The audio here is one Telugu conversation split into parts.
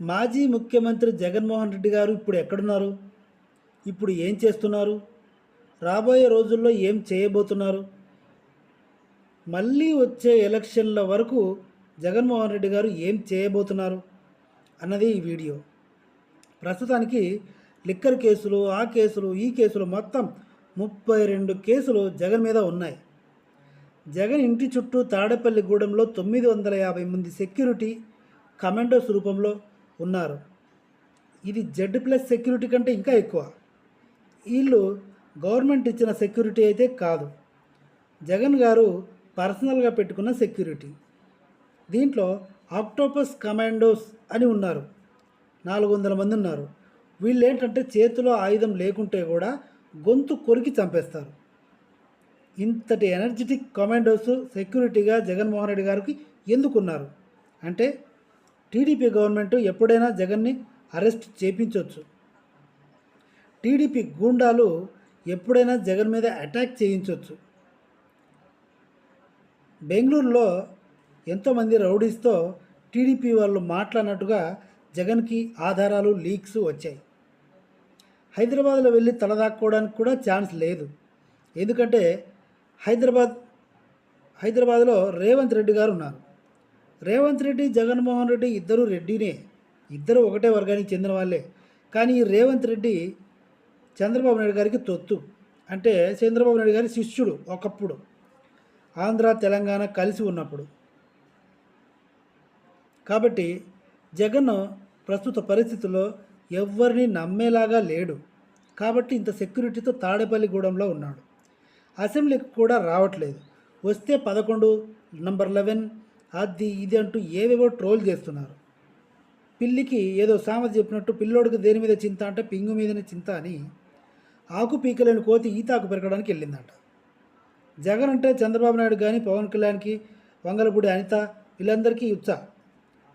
మాజీ ముఖ్యమంత్రి జగన్మోహన్ రెడ్డి గారు ఇప్పుడు ఎక్కడున్నారు? ఇప్పుడు ఏం చేస్తున్నారు? రాబోయే రోజుల్లో ఏం చేయబోతున్నారు? మళ్ళీ వచ్చే ఎలక్షన్ల వరకు జగన్మోహన్ రెడ్డి గారు ఏం చేయబోతున్నారు అన్నది ఈ వీడియో. ప్రస్తుతానికి లిక్కర్ కేసులు ఆ కేసులు ఈ కేసులు మొత్తం ముప్పై రెండు కేసులు జగన్ మీద ఉన్నాయి. జగన్ ఇంటి చుట్టూ తాడేపల్లిగూడెంలో తొమ్మిది వందల యాభై మంది సెక్యూరిటీ కమాండోస్ రూపంలో ఉన్నారు. ఇది జెడ్ ప్లస్ సెక్యూరిటీ కంటే ఇంకా ఎక్కువ. వీళ్ళు గవర్నమెంట్ ఇచ్చిన సెక్యూరిటీ అయితే కాదు. జగన్ గారు పర్సనల్గా పెట్టుకున్న సెక్యూరిటీ దీంట్లో ఆక్టోపస్ కమాండోస్ అని ఉన్నారు. నాలుగు వందల మంది ఉన్నారు. వీళ్ళు ఏంటంటే చేతిలో ఆయుధం లేకుంటే కూడా గొంతు కొరికి చంపేస్తారు. ఇంతటి ఎనర్జెటిక్ కమాండోస్ సెక్యూరిటీగా జగన్మోహన్ రెడ్డి గారికి ఎందుకున్నారు? అంటే టీడీపీ గవర్నమెంట్ ఎప్పుడైనా జగన్ని అరెస్ట్ చేయించవచ్చు టీడీపీ గూండాలు ఎప్పుడైనా జగన్ మీద అటాక్ చేయించవచ్చు బెంగళూరులో ఎంతోమంది రౌడీస్తో టీడీపీ వాళ్ళు మాట్లాడినట్టుగా జగన్కి ఆధారాలు లీక్స్ వచ్చాయి. హైదరాబాద్లో వెళ్ళి తలదాక్కోవడానికి కూడా ఛాన్స్ లేదు. ఎందుకంటే హైదరాబాద్ హైదరాబాద్లో రేవంత్ రెడ్డి గారు ఉన్నారు. రేవంత్ రెడ్డి జగన్మోహన్ రెడ్డి ఇద్దరు రెడ్డినే. ఇద్దరు ఒకటే వర్గానికి చెందిన వాళ్ళే. కానీ రేవంత్ రెడ్డి చంద్రబాబు నాయుడు గారికి తొత్తు. అంటే చంద్రబాబు నాయుడు గారి శిష్యుడు ఒకప్పుడు. ఆంధ్ర తెలంగాణ కలిసి ఉన్నప్పుడు. కాబట్టి జగన్ ప్రస్తుత పరిస్థితుల్లో ఎవరిని నమ్మేలాగా లేడు. కాబట్టి ఇంత సెక్యూరిటీతో తాడేపల్లిగూడెంలో ఉన్నాడు. అసెంబ్లీకి కూడా రావట్లేదు. వస్తే పదకొండు నంబర్ లెవెన్ అది ఇది అంటూ ఏవేవో ట్రోల్ చేస్తున్నారు. పిల్లికి ఏదో సామెత చెప్పినట్టు పిల్లోడికి దేని మీద చింత అంటే పింగు మీదనే చింత అని ఆకు పీకలేని కోతి ఈతాకు పెరగడానికి వెళ్ళిందంట. జగన్ అంటే చంద్రబాబు నాయుడు కానీ పవన్ కళ్యాణ్కి వంగలపూడి అనిత వీళ్ళందరికీ ఉత్సాహ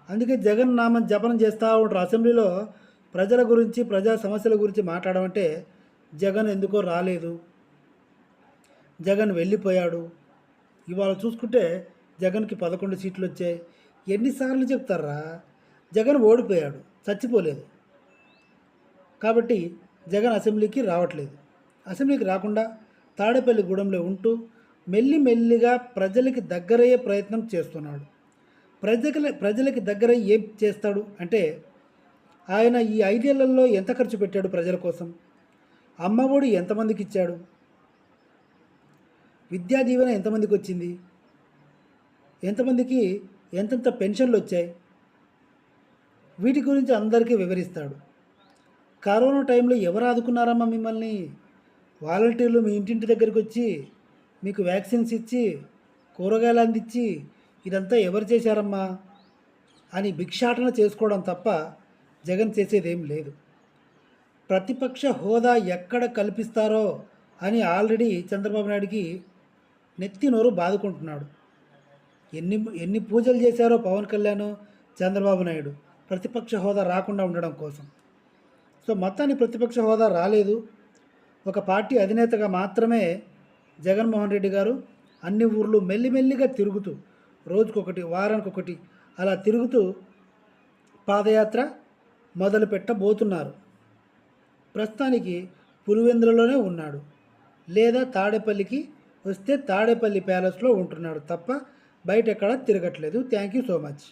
అందుకే జగన్ నామం జపనం చేస్తూ ఉంటారు అసెంబ్లీలో ప్రజల గురించి ప్రజా సమస్యల గురించి మాట్లాడమంటే జగన్ ఎందుకో రాలేదు. జగన్ వెళ్ళిపోయాడు. ఇవాళ చూసుకుంటే జగన్కి పదకొండు సీట్లు వచ్చాయి. ఎన్నిసార్లు చెప్తారా? జగన్ ఓడిపోయాడు చచ్చిపోలేదు. కాబట్టి జగన్ అసెంబ్లీకి రావట్లేదు. అసెంబ్లీకి రాకుండా తాడేపల్లి గూడెంలో ఉంటూ మెల్లి మెల్లిగా ప్రజలకి దగ్గరయ్యే ప్రయత్నం చేస్తున్నాడు. ప్రజల ప్రజలకి దగ్గర ఏం చేస్తాడు అంటే ఆయన ఈ ఐదేళ్ళలో ఎంత ఖర్చు పెట్టాడు ప్రజల కోసం? అమ్మఒడి ఎంతమందికి ఇచ్చాడు? విద్యా దీవెన ఎంతమందికి వచ్చింది? ఎంతమందికి ఎంతెంత పెన్షన్లు వచ్చాయి? వీటి గురించి అందరికీ వివరిస్తాడు. కరోనా టైంలో ఎవరు ఆదుకున్నారమ్మా మిమ్మల్ని? వాలంటీర్లు మీ ఇంటింటి దగ్గరికి వచ్చి మీకు వ్యాక్సిన్స్ ఇచ్చి కూరగాయలు అందించి ఇదంతా ఎవరు చేశారమ్మా? అని భిక్షాటన చేసుకోవడం తప్ప జగన్ చేసేదేం లేదు. ప్రతిపక్ష హోదా ఎక్కడ కల్పిస్తారో అని ఆల్రెడీ చంద్రబాబు నాయుడికి నెత్తి నోరు బాదుకుంటున్నాడు. ఎన్ని ఎన్ని పూజలు చేశారో పవన్ కళ్యాణ్ చంద్రబాబు నాయుడు. ప్రతిపక్ష హోదా రాకుండా ఉండడం కోసం. సో మొత్తాన్ని ప్రతిపక్ష హోదా రాలేదు. ఒక పార్టీ అధినేతగా మాత్రమే జగన్మోహన్ రెడ్డి గారు అన్ని ఊర్లు మెల్లిమెల్లిగా తిరుగుతూ రోజుకొకటి వారానికి ఒకటి అలా తిరుగుతూ పాదయాత్ర మొదలు పెట్టబోతున్నారు ప్రస్తుతానికి పులివెందులలోనే ఉన్నాడు. లేదా తాడేపల్లికి వస్తే తాడేపల్లి ప్యాలెస్లో ఉంటున్నాడు తప్ప బయట ఎక్కడ తిరగట్లేదు. Thank you so much